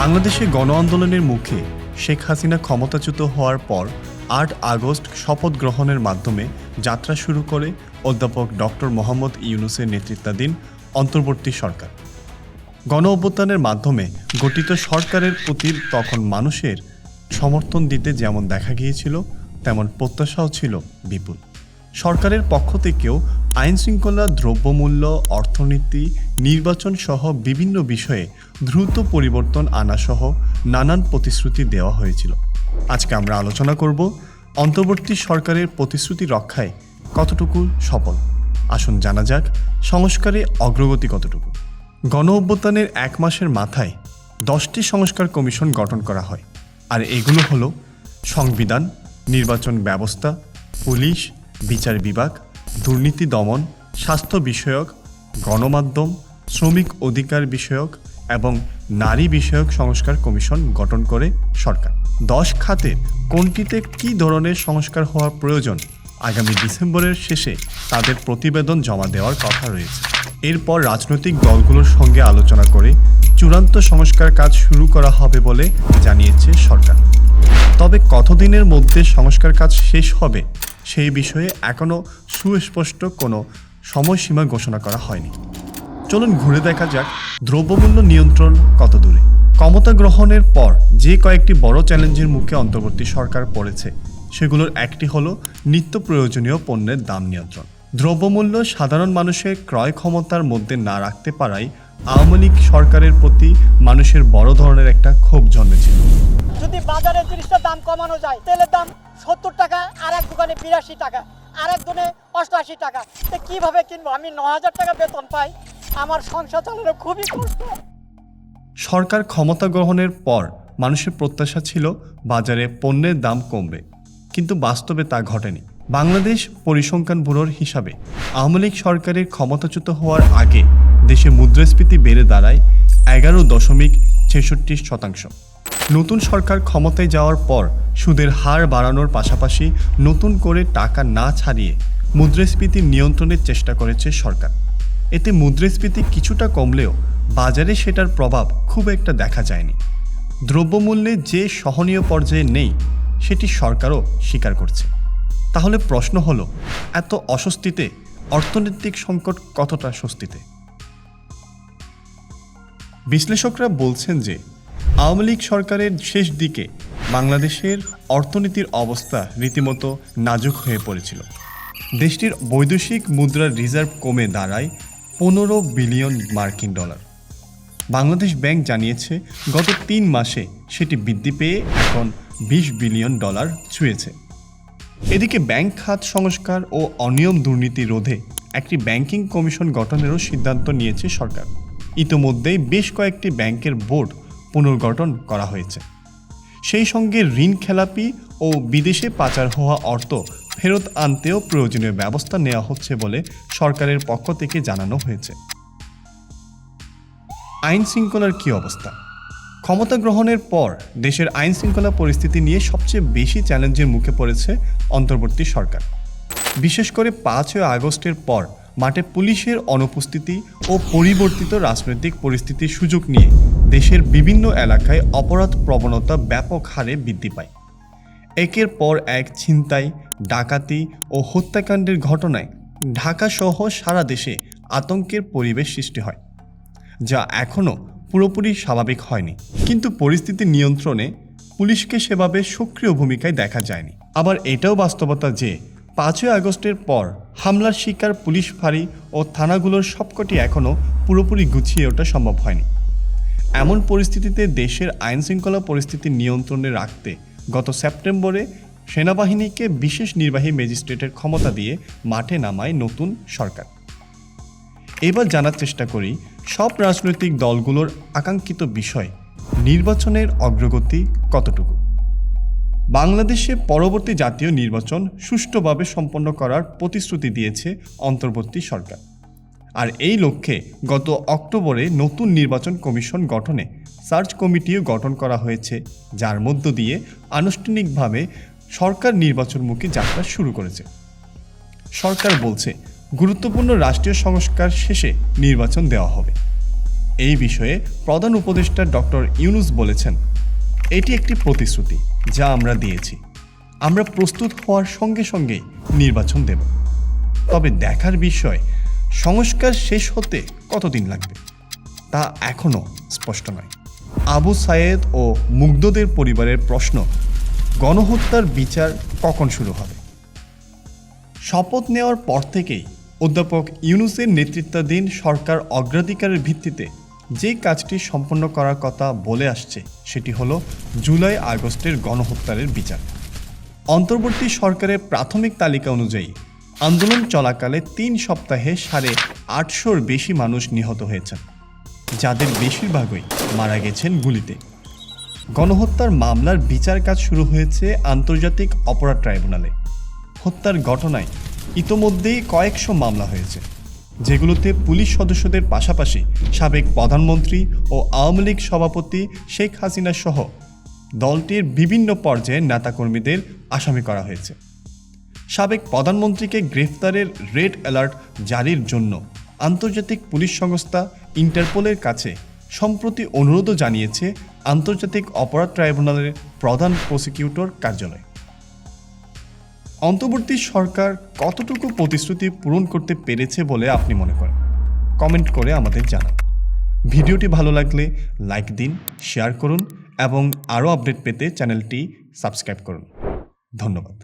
বাংলাদেশে গণ আন্দোলনের মুখে শেখ হাসিনা ক্ষমতাচ্যুত হওয়ার পর আট আগস্ট শপথ গ্রহণের মাধ্যমে যাত্রা শুরু করে অধ্যাপক ডক্টর মোহাম্মদ ইউনুসের নেতৃত্বাধীন অন্তর্বর্তী সরকার। গণ অভ্যুত্থানের মাধ্যমে গঠিত সরকারের প্রতি তখন মানুষের সমর্থন দিতে যেমন দেখা গিয়েছিল, তেমন প্রত্যাশাও ছিল বিপুল। সরকারের পক্ষ থেকেও আইন শৃঙ্খলা দ্রব্যমূল্য, অর্থনীতি নির্বাচন সহ বিভিন্ন বিষয়ে দ্রুত পরিবর্তন আনা সহ নানান প্রতিশ্রুতি দেওয়া হয়েছিল। আজকে আমরা আলোচনা করব অন্তর্বর্তী সরকারের প্রতিশ্রুতি রক্ষায় কতটুকু সফল। আসুন জানা যাক সংস্কারে অগ্রগতি কতটুকু। গণ অভ্যুত্থানের এক মাসের মাথায় দশটি সংস্কার কমিশন গঠন করা হয়। আর এগুলো হলো সংবিধান, নির্বাচন ব্যবস্থা, পুলিশ, বিচার বিভাগ দুর্নীতি দমন, স্বাস্থ্য বিষয়ক, গণমাধ্যম, শ্রমিক অধিকার বিষয়ক এবং নারী বিষয়ক সংস্কার কমিশন গঠন করে সরকার। দশ খাতে কোনটিতে কি ধরনের সংস্কার হওয়া প্রয়োজন? আগামী ডিসেম্বরের শেষে তাদের প্রতিবেদন জমা দেওয়ার কথা রয়েছে। এরপর রাজনৈতিক দলগুলোর সঙ্গে আলোচনা করে চূড়ান্ত সংস্কার কাজ শুরু করা হবে বলে জানিয়েছে সরকার। তবে কতদিনের মধ্যে সংস্কার কাজ শেষ হবে সেই বিষয়ে এখনও সুস্পষ্ট কোনো সময়সীমা ঘোষণা করা হয়নি। চলুন ঘুরে দেখা যাক দ্রব্যমূল্য নিয়ন্ত্রণ কত দূরে। ক্ষমতা গ্রহণের পর যে কয়েকটি বড় চ্যালেঞ্জের মুখে অন্তর্বর্তী সরকার পড়েছে, সেগুলোর একটি হলো নিত্য প্রয়োজনীয় পণ্যের দাম নিয়ন্ত্রণ। দ্রব্যমূল্য সাধারণ মানুষের ক্রয় ক্ষমতার মধ্যে না রাখতে পারায় আওয়ামী লীগ সরকারের প্রতি মানুষের বড় ধরনের একটা ক্ষোভ জন্মেছিল। যদি বাজারে জিনিসটার দাম কমানো যায়, তেলের দাম সত্তর টাকা আর এক দোকানে বিরাশি টাকা আর এক দোকানে অষ্টআশি টাকা, তো কীভাবে কিনবো? আমি ন হাজার টাকা বেতন পাই। আমার সংসার চালানো খুবই কষ্ট। সরকার ক্ষমতা গ্রহণের পর মানুষের প্রত্যাশা ছিল বাজারে পণ্যের দাম কমবে, কিন্তু বাস্তবে তা ঘটেনি। বাংলাদেশ পরিসংখ্যান ব্যুরোর হিসাবে আওয়ামী লীগ সরকারের ক্ষমতাচ্যুত হওয়ার আগে দেশে মুদ্রাস্ফীতি বেড়ে দাঁড়ায় এগারো দশমিক ছেষট্টি শতাংশ। নতুন সরকার ক্ষমতায় যাওয়ার পর সুদের হার বাড়ানোর পাশাপাশি নতুন করে টাকা না ছাড়িয়ে মুদ্রাস্ফীতি নিয়ন্ত্রণের চেষ্টা করেছে সরকার। এতে মুদ্রাস্ফীতি কিছুটা কমলেও বাজারে সেটার প্রভাব খুব একটা দেখা যায়নি। দ্রব্যমূল্যে যে সহনীয় পর্যায়ে নেই, সেটি সরকারও স্বীকার করছে। তাহলে প্রশ্ন হলো, এত অস্বস্তিতে অর্থনৈতিক সংকট কতটা স্বস্তিতে? বিশ্লেষকরা বলছেন যে আওয়ামী লীগ সরকারের শেষ দিকে বাংলাদেশের অর্থনীতির অবস্থা রীতিমতো নাজুক হয়ে পড়েছিল। দেশটির বৈদেশিক মুদ্রার রিজার্ভ কমে দাঁড়ায় পনেরো বিলিয়ন মার্কিন ডলার। বাংলাদেশ ব্যাংক জানিয়েছে, গত তিন মাসে সেটি বৃদ্ধি পেয়ে এখন বিশ বিলিয়ন ডলার ছুঁয়েছে। এদিকে ব্যাংক খাত সংস্কার ও অনিয়ম দুর্নীতি রোধে একটি ব্যাংকিং কমিশন গঠনেরও সিদ্ধান্ত নিয়েছে সরকার। ইতোমধ্যেই বেশ কয়েকটি ব্যাংকের বোর্ড পুনর্গঠন করা হয়েছে। সেই সঙ্গে ঋণ খেলাপি ও বিদেশে পাচার হওয়া অর্থ ফেরত আনতেও প্রয়োজনীয় ব্যবস্থা নেওয়া হচ্ছে বলে সরকারের পক্ষ থেকে জানানো হয়েছে। আইন শৃঙ্খলার কী অবস্থা? ক্ষমতা গ্রহণের পর দেশের আইন শৃঙ্খলা পরিস্থিতি নিয়ে সবচেয়ে বেশি চ্যালেঞ্জের মুখে পড়েছে অন্তর্বর্তী সরকার। বিশেষ করে পাঁচই আগস্টের পর মাঠে পুলিশের অনুপস্থিতি ও পরিবর্তিত রাজনৈতিক পরিস্থিতির সুযোগ নিয়ে দেশের বিভিন্ন এলাকায় অপরাধ প্রবণতা ব্যাপক হারে বৃদ্ধি পায়। একের পর এক ছিনতাই, ডাকাতি ও হত্যাকাণ্ডের ঘটনায় ঢাকা সহ সারা দেশে আতঙ্কের পরিবেশ সৃষ্টি হয়, যা এখনও পুরোপুরি স্বাভাবিক হয়নি। কিন্তু পরিস্থিতি নিয়ন্ত্রণে পুলিশকে সেভাবে সক্রিয় ভূমিকায় দেখা যায়নি। আবার এটাও বাস্তবতা যে পাঁচই আগস্টের পর হামলার শিকার পুলিশ ফাঁড়ি ও থানাগুলোর সবকটি এখনও পুরোপুরি গুছিয়ে ওঠা সম্ভব হয়নি। এমন পরিস্থিতিতে দেশের আইন শৃঙ্খলা পরিস্থিতি নিয়ন্ত্রণে রাখতে গত সেপ্টেম্বরে সেনাবাহিনীকে বিশেষ নির্বাহী ম্যাজিস্ট্রেটের ক্ষমতা দিয়ে মাঠে নামায় নতুন সরকার। এবার জানার চেষ্টা করি, সব রাজনৈতিক দলগুলোর আকাঙ্ক্ষিত বিষয় নির্বাচনের অগ্রগতি কতটুকু? বাংলাদেশে পরবর্তী জাতীয় নির্বাচন সুষ্ঠুভাবে সম্পন্ন করার প্রতিশ্রুতি দিয়েছে অন্তর্বর্তী সরকার। আর এই লক্ষ্যে গত অক্টোবরে নতুন নির্বাচন কমিশন গঠনে সার্চ কমিটিও গঠন করা হয়েছে, যার মধ্য দিয়ে আনুষ্ঠানিকভাবে সরকার নির্বাচনমুখী যাত্রা শুরু করেছে। সরকার বলছে, গুরুত্বপূর্ণ রাষ্ট্রীয় সংস্কার শেষে নির্বাচন দেওয়া হবে। এই বিষয়ে প্রধান উপদেষ্টা ডক্টর ইউনুস বলেছেন এটি একটি প্রতিশ্রুতি যা আমরা দিয়েছি। আমরা প্রস্তুত হওয়ার সঙ্গে সঙ্গেই নির্বাচন দেব। তবে দেখার বিষয়, সংস্কার শেষ হতে কতদিন লাগবে? তা এখনও স্পষ্ট নয়। আবু সায়েদ ও মুগ্ধদের পরিবারের প্রশ্ন, গণহত্যার বিচার কখন শুরু হবে? শপথ নেওয়ার পর থেকেই অধ্যাপক ইউনুসের নেতৃত্বাধীন সরকার অগ্রাধিকারের ভিত্তিতে যে কাজটি সম্পন্ন করার কথা বলে আসছে, সেটি হলো জুলাই আগস্টের গণহত্যারের বিচার। অন্তর্বর্তী সরকারের প্রাথমিক তালিকা অনুযায়ী, আন্দোলন চলাকালে তিন সপ্তাহে সাড়ে আটশোর বেশি মানুষ নিহত হয়েছেন, যাদের বেশিরভাগই মারা গেছেন গুলিতে। গণহত্যার মামলার বিচার কাজ শুরু হয়েছে আন্তর্জাতিক অপরাধ ট্রাইব্যুনালে। হত্যার ঘটনায় ইতোমধ্যেই কয়েকশো মামলা হয়েছে। যেগুলোতে পুলিশ সদস্যদের পাশাপাশি সাবেক প্রধানমন্ত্রী ও আওয়ামী লীগ সভাপতি শেখ হাসিনা সহ দলটির বিভিন্ন পর্যায়ে নেতাকর্মীদের আসামি করা হয়েছে। সাবেক প্রধানমন্ত্রীকে গ্রেফতারের রেড অ্যালার্ট জারির জন্য আন্তর্জাতিক পুলিশ সংস্থা ইন্টারপোলের কাছে সম্প্রতি অনুরোধও জানিয়েছে আন্তর্জাতিক অপরাধ ট্রাইব্যুনালের প্রধান প্রসিকিউটর কার্যালয়। অন্তর্বর্তী সরকার কতটুকু প্রতিশ্রুতি পূরণ করতে পেরেছে বলে আপনি মনে করেন? কমেন্ট করে আমাদের জানান। ভিডিওটি ভালো লাগলে লাইক দিন, শেয়ার করুন এবং আরও আপডেট পেতে চ্যানেলটি সাবস্ক্রাইব করুন। ধন্যবাদ।